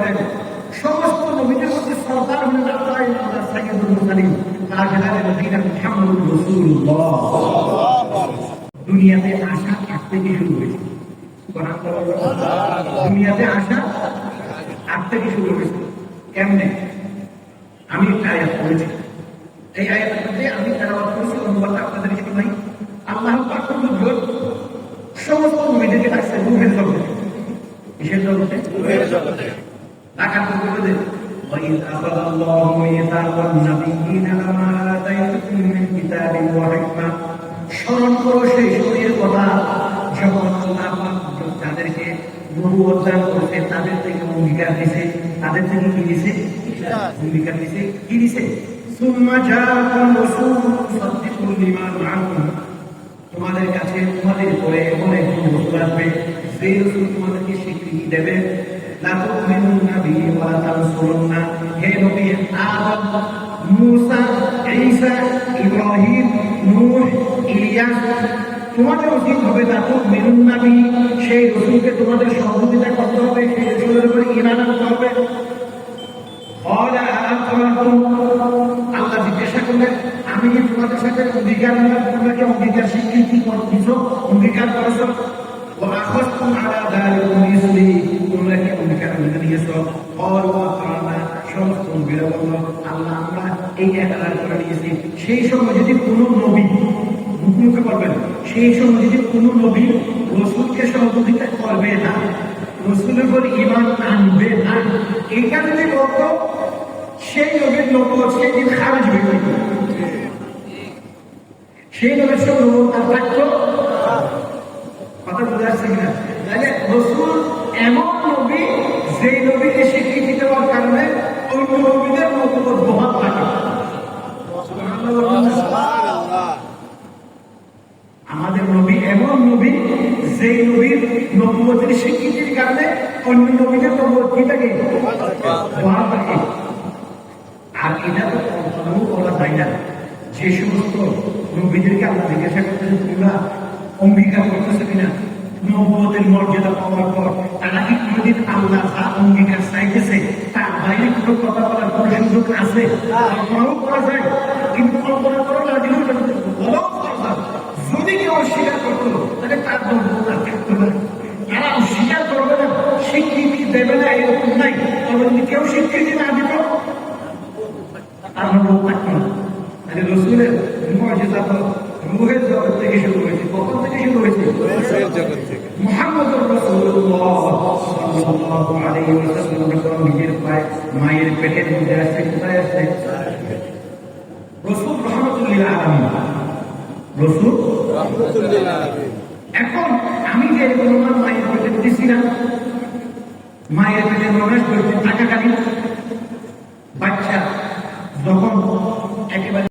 করেন। সমস্ত নবীদের মধ্যে সরদার হলেন আল্লাহ আল্লাহ তাজদারে মদিনা মুহাম্মদুর রাসূলুল্লাহ। দুনিয়াতে থেকে শুরু হয়েছে। দুনিয়াতে থেকে শুরু হয়েছে। কেমনে? আমি একটা আয়াত পড়েছি। এই আয়াতের আমি তেলাওয়াত করেছি অনুবাদটা আল্লাহ পাক সমস্ত নবীদেরকে কিসের জগতে রাখার জগতে وإذ أخذ الله ميثاق النبيين لما آتيتكم من كتاب وحكمة স্মরণ করো সেই সময়ের কথা যখন আল্লাহ পাক তাদেরকে নবুয়ত দান করেছে তাদের থেকে অঙ্গীকার দিছে তাদের থেকে কি দিছে অঙ্গীকার দিছে কি দিছে ثم جاءكم رسول مصدق لما معكم তোমাদের কাছে তোমাদের পরে এমন একজন রসুল আসবে সেই রসুল তোমাদেরকে স্বীকৃতি দেবে তোমাদের উচিত হবে তা তো মেনুন সেই রসুলকে তোমাদের সহযোগিতা করতে হবে সেই রসুলের উপরে ইমান আনতে হবে আল্লাহ জিজ্ঞাসা করলেন আমি কি তোমাদের সাথে অঙ্গীকার নিলাম তোমরা কি অঙ্গীকার স্বীকৃতি দিছ অঙ্গীকার করেছ ও আখস্তুম আলা সেই সময় যদি কোনো নবী মুখমুখি করবেন সেই সময় যদি কোনো নবী রসুলকে সহযোগিতা করবে না, রসুলের উপর ইমান আনবে না এটা যদি বলতো সেই নবীর লোক সেদিন খারাজ হয়ে গেল সেই নবীর সঙ্গে তার থাকতো? কথা বোঝা যাচ্ছে কিনা? তাহলে রসুল এমন নবী যেই নবী যেই নবীর নবুয়তের স্বীকৃতির কারণে অন্য নবীদের নবুয়ত কি থাকে আর এটা তো কখনো বলা যায় না। যে সমস্ত নবীদেরকে আমরা জিজ্ঞাসা করতেছি, তোমরা অঙ্গীকার করতেছে কিনা? নবুয়তের মর্যাদা পাওয়ার পর তারা কি কোনোদিন আল্লাহ যা অঙ্গীকার চাইতেছে, তার বাইরে কোনো কথা বলার কোনো সুযোগ আছে? কল্পনাও করা যায়। কিন্তু কল্পনা করা স্বীকৃতি না দিত আমরা লোক থাকতো না। তাহলে রসুলের মর্যাদা তো রুহের জগৎ থেকে শুরু হয়েছে। কখন থেকে শুরু হয়েছে? মোহাম্মদ রসুল্লাহ সাল্লাল্লাহু আলাইহি ওয়াসাল্লাম যখন নিজের পায়ে মায়ের পেটের মধ্যে আসছে কোথায় আসছে? রসুল রহমতুল্লাহ আলম রসুল? এখন আমি যে আমার মায়ের পেটে দিছিলাম মায়ের পেটে প্রবেশ করতে থাকাকালীন বাচ্চা যখন একেবারে